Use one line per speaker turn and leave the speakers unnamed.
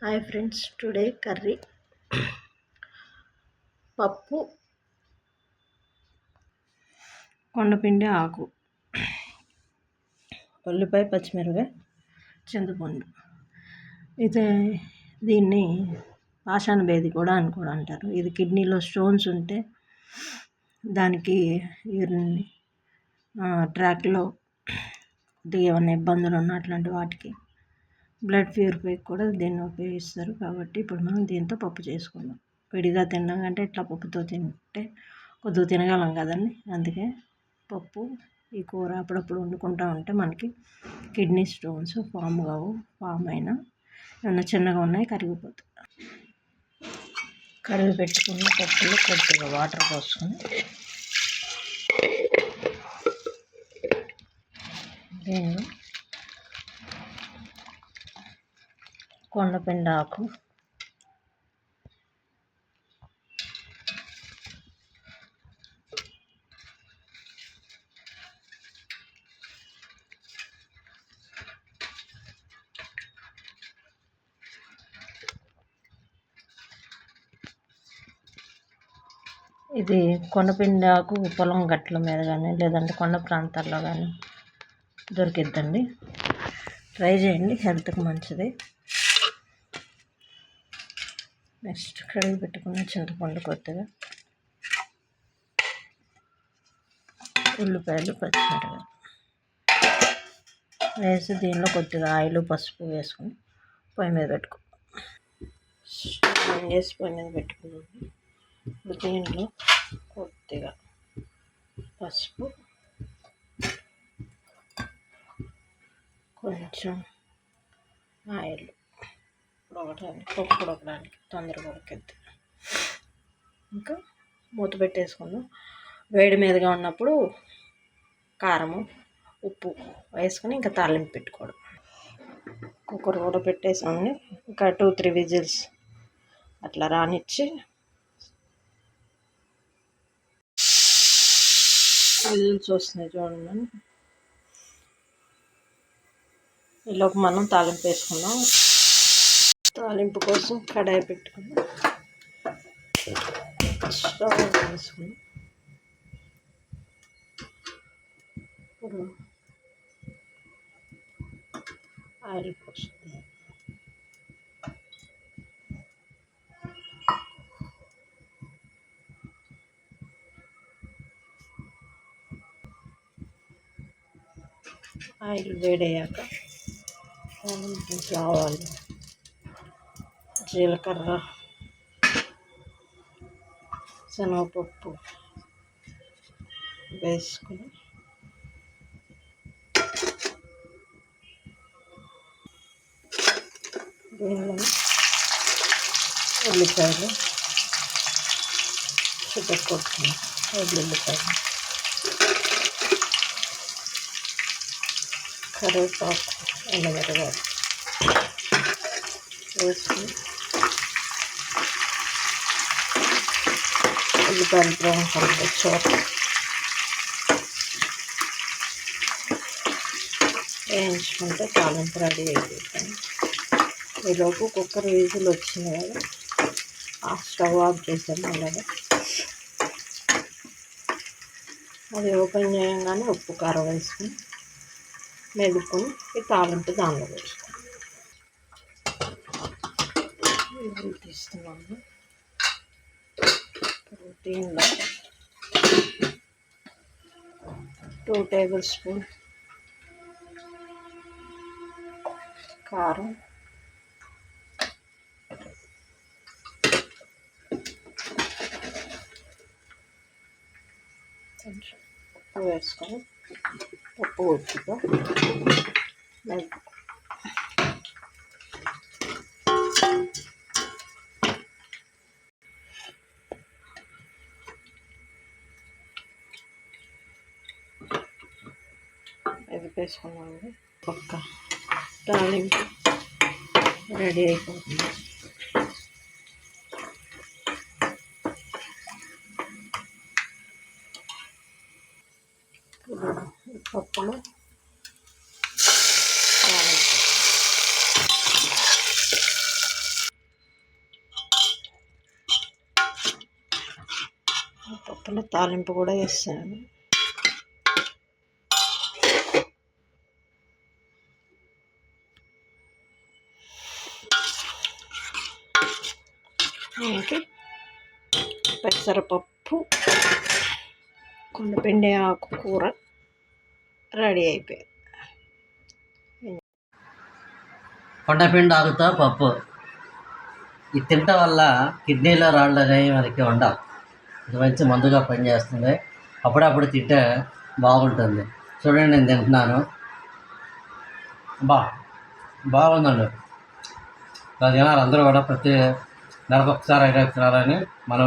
Hi friends today curry. పప్పు కొండపిండి ఆకు. ఉల్లిపాయ పచ్చిమిరపకాయ. చింతపండు. అయితే దీన్ని పాషాణ భేది కూడా అని కూడా అంటారు. ఇది కిడ్నీలో స్టోన్స్ ఉంటే దానికి ట్రాక్లో ఏమైనా ఇబ్బందులు ఉన్న అట్లాంటి వాటికి బ్లడ్ ప్యూరిఫై కూడా దీన్ని ఉపయోగిస్తారు కాబట్టి ఇప్పుడు మనం దీంతో పప్పు చేసుకుందాం. విడిగా తినడం కంటే ఇట్లా పప్పుతో తింటే కొద్దిగా తినగలం కదండి. అందుకే పప్పు ఈ కూర అప్పుడప్పుడు వండుకుంటూ ఉంటే మనకి కిడ్నీ స్టోన్స్ ఫామ్ కావు ఫామ్ అయినా ఏమన్నా చిన్నగా ఉన్నాయి కరిగిపోతాయి. కరిగి పెట్టుకున్న పప్పులో కొద్దిగా వాటర్ పోసుకొని దీనిలో కొండపిండ ఆకు ఇది కొండపిండి ఆకు పొలం గట్ల మీద కానీ లేదంటే కొండ ప్రాంతాల్లో కానీ దొరికిద్దండి. ట్రై చేయండి హెల్త్కి మంచిది. నెక్స్ట్ కడిగి పెట్టుకున్న చింతపండు కొద్దిగా. ఉల్లిపాయలు పచ్చిమిరపాయలు వేసి దీనిలో కొద్దిగా ఆయిల్ పసుపు వేసుకొని పొయ్యి మీద పెట్టుకో. స్టవ్ చేసి పొయ్యి మీద పెట్టుకున్నాను. దీంట్లో కొద్దిగా పసుపు కొంచెం ఉడకడానికి పప్పు ఉడకడానికి తొందరగా ఉడికిద్ది. ఇంకా మూత పెట్టేసుకుందాం. వేడి మీదగా ఉన్నప్పుడు కారము ఉప్పు వేసుకొని ఇంకా తాలింపు పెట్టుకోవడం. కుక్కర్ కూడా పెట్టేసుకుని ఇంకా టూ త్రీ విజిల్స్ అట్లా రానిచ్చి విజిల్స్ వస్తున్నాయి చూడండి. ఈలోపు మనం తాలింపు వేసుకుందాం. తాలింపు కోసం కడాయి పెట్టుకుని స్టవ్ వేసుకుని ఇప్పుడు ఆయిల్ పోస్తుంది ఆయిల్ వేడయ్యాక రావాలి జీలకర్ర శనగపప్పు వేసుకుని దీనిలో ఉల్లిపాయలు చిట్టకొట్టుకుని ఉల్లిపాయలు కరివేపాకు ఎండగడగాలి వేసుకుని ఉల్లిపాయలు బ్రౌన్ కలర్ వేయించుకుంటే తాలింపు రెడీ అయిపోతాయి ఈలోపు కుక్కర్ వీజులు వచ్చినాయి కదా ఆ స్టవ్ ఆఫ్ చేశాను అలాగే. అది ఓపెన్ చేయగానే ఉప్పు కారం వేసుకుని మెదుపుకొని ఈ తాలింపు దానిలో వేసుకుని తీస్తున్నాను దీనిలో టూ టేబుల్ స్పూన్ కారం కొంచెం వేసుకొని ఉప్పు ఉప్పుగా ఎదిపేసుకున్నాము ఒక్క తాలింపు రెడీ అయిపోతుంది. పప్పులు పప్పులో తాలింపు కూడా వేస్తాను మనకి పెసరపప్పు కొండపిండి ఆకు కూర రెడీ అయిపోయింది.
కొండపిండి ఆకుతో పప్పు. ఇది తినటం వల్ల కిడ్నీలో రాళ్ళు అనేవి మనకి ఉండవు. ఇది మంచి మందుగా పనిచేస్తుంది. అప్పుడప్పుడు తింటే బాగుంటుంది. చూడండి నేను తింటున్నాను. బా బాగుందండి. అది తినాలి. అందరూ కూడా ప్రతి నెలకు ఒకసారి అయినా తినాలని మనం